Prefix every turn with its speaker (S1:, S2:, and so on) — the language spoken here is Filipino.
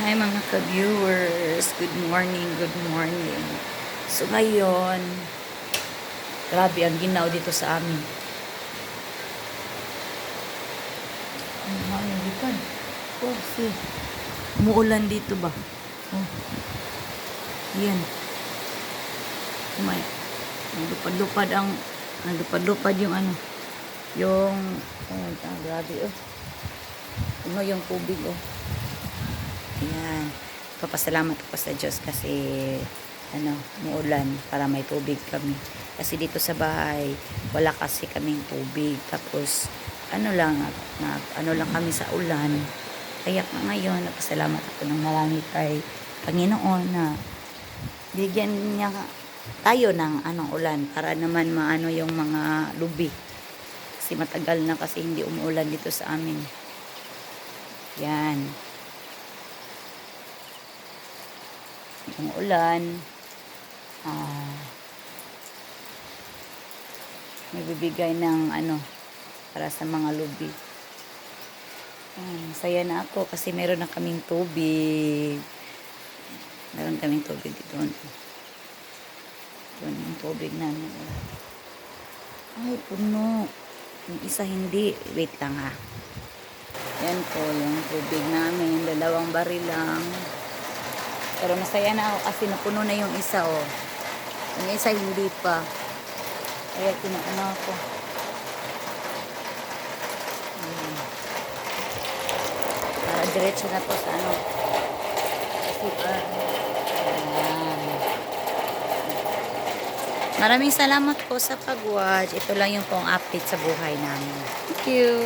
S1: Hi mga ka-viewers. Good morning, good morning. So ngayon, grabe ang ginaw dito sa amin. Ang mga lipan. Oh, see. Umuulan dito ba? Oh. Yan. Kumay. Naglupad-lupad ang naglupad-lupad yung ano. Yung oh, grabe oh. Ano yung tubig oh. Ayan. Papasalamat ako sa Diyos kasi ano, muulan para may tubig kami. Kasi dito sa bahay, wala kasi kaming tubig. Tapos, ano lang, nag, ano lang kami sa ulan. Kaya ngayon, napasalamat ako ng marami kay Panginoon na bigyan niya tayo ng anong ulan para naman maano yung mga lubi. Kasi matagal na kasi hindi umuulan dito sa amin. Yan. Yung ulan, ah, nagbibigay ng ano, para sa mga lubi. Ah, saya na ako kasi meron na kaming tubig. Meron kaming tubig dito. Doon yung tubig namin. Ay, puno. Yung isa hindi. Wait lang ha. Yan po yung tubig namin. Dalawang baril lang. Pero masaya na ako kasi napuno na yung isa oh. Yung isa hindi pa. Kaya tinaano ako. Ayan. Para diretso na to sa ano. CR. Ayan. Maraming salamat po sa pag-watch. Ito lang yung pong update sa buhay namin. Thank you.